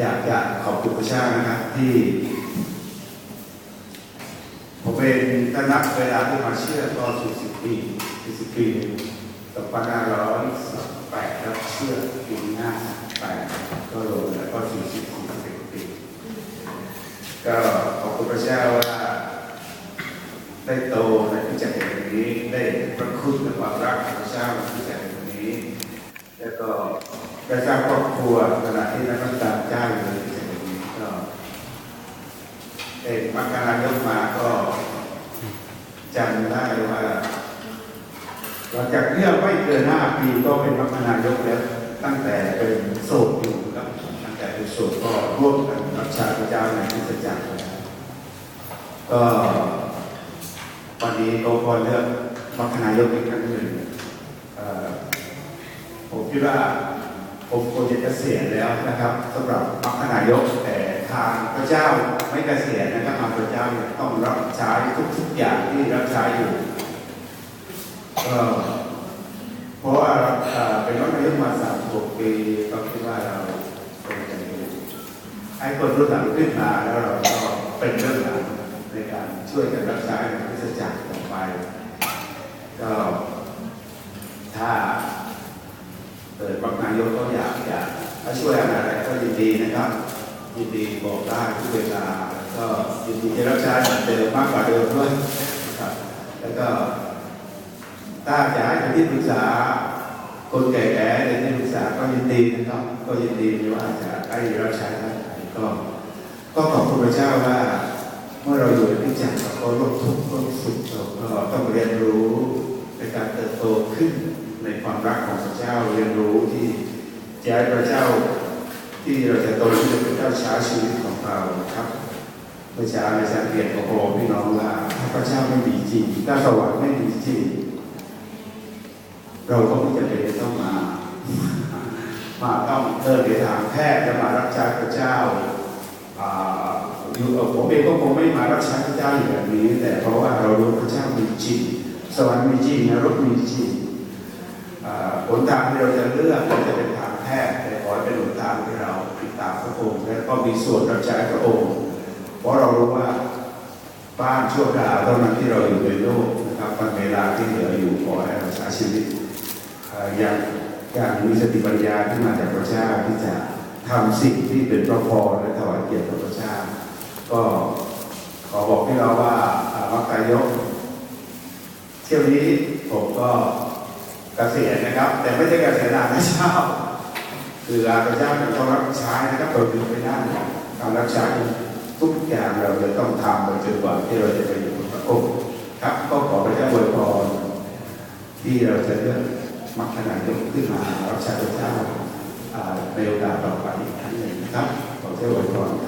อยากจะขอบคุณพระเจ้านะครับที่ ผมเป็นถ้านับเวลาที่มาเชื่อก็40ปี40ปี2528ครับเชื่อปีหน้า8ก็รวมแล้วก็40 41ปีก็ขอบคุณพระเจ้าว่าได้โตในพิจักรแห่งนี้ได้พระคุณและความรักของพระเจ้าในพิจักรแห่งนี้ แล้วก็ได้สร้างครอบครัวขณะที่นักตาเจ้าอยู่ในพิจักรแห่งนี้ก็เอกมักการนายกมาก็จำได้ว่าหลังจากเนี้ไม่เกินห้าปีก็เป็นมัคคณายกแล้ว ตั้งแต่เป็นโสดอยู่ครับตั้งแต่เป็นโสดก็ร่วมกันรับช้พระเจ้าในที่สัจจ์แล้วก็วันนี้ก็พอเลือกมัคคณายกอีกครั้งหนึ่ง ผมคิดว่าผมควรจะเกษียณแล้วนะครับสำหรับมัคคณายกแต่ทางพระเจ้าไม่เกษียณนะครับทางพระเจ้าต้องรับใช้ทุกๆอย่างที่รับใช้อยู่เพราะว่าเป็นรัฐนายกมาสามหกปีก็คิดว่าเราเป็นกันอยู่ให้คนรุ่นหลังขึ้นมาแล้วเราก็เป็นเรื่องหลังในการช่วยกันรักษาในพิสจักรต่อไปก็ถ้าเกิดบางนายกก็อยากอยาก ถ้าช่วยอะไรก็ยินดีนะครับยินดีบอกได้ทุกเวลาก็ยินดีจะรับใช้เหมือนเดิมมากกว่าเดิมด้วยนะครับแล้วก็ถ้าจะให้เป็นที่ปรึกษาคนแก่ๆในที่ปรึกษาก็ยินดีนะครับ ก็ยินดีว่าจะให้รับใช้ท่านก็ก็ขอบคุณพระเจ้าว่าเมื่อเราอยู่ในที่จักรเราก็ร่วมทุกข์ร่วมสุขเราก็ต้องเรียนรู้ในการเติบโตขึ้นในความรักของพระเจ้าเรียนรู้ที่ จะให้พระเจ้าที่เราจะโตขึ้นเป็นเจ้าช้าชีวิตของเราครับเมื่อเช้าในสังเกตของผมพี่น้องว่าถ้าพระเจ้าไม่มีจริงถ้าสวรรค์ไม่มีจริงเราก็ไม่จำเป็นต้องมา มาต้องเดินไปทางแพทย์จะมารับใช้พระเจ้าอ่าอยู่ผมเองก็คงไม่มารับใช้พระเจ้าอยู่แบบนี้ แต่เพราะว่าเรารู้พระเจ้ามีจริงสวรรค์มีจริงนรกมีจริงอ่าหนทางที่เราจะเลือกจะเป็น ก็มีส่วนรับใช้พระองค์ เพราะเรารู้ว่าบ้านชั่วคราวเท่านั้นที่เราอยู่ในโลกนะครับวันเวลาที่เหลืออยู่ขอให้เราใช้ชีวิตอย่างอย่างมีสติปัญญาที่มาจากพระเจ้าที่จะทำสิ่งที่เป็นพระพรและถวายเกียรติพระเจ้าก็ขอบอกให้เราว่าอ่ามักกายกเที่ยวนี้ผมก็เกษียณนะครับ แต่ไม่ใช่เกษียณลาพระเจ้า คือลาพระเจ้าเป็นต้องรับใช้นะครับเราถึงไปได้การรับใช้ทุกอย่างเราจะต้องทำไปจนกว่าที่เราจะไปอยู่กับพระองค์ครับก็ขอพระเจ้าอวยพรที่เราจะเลือกมักขนายกขึ้นมารับใช้พระเจ้าอ่าในโอกาสต่อไปอีกครั้งหนึ่งนะครับขอเจ้าอวยพรครับ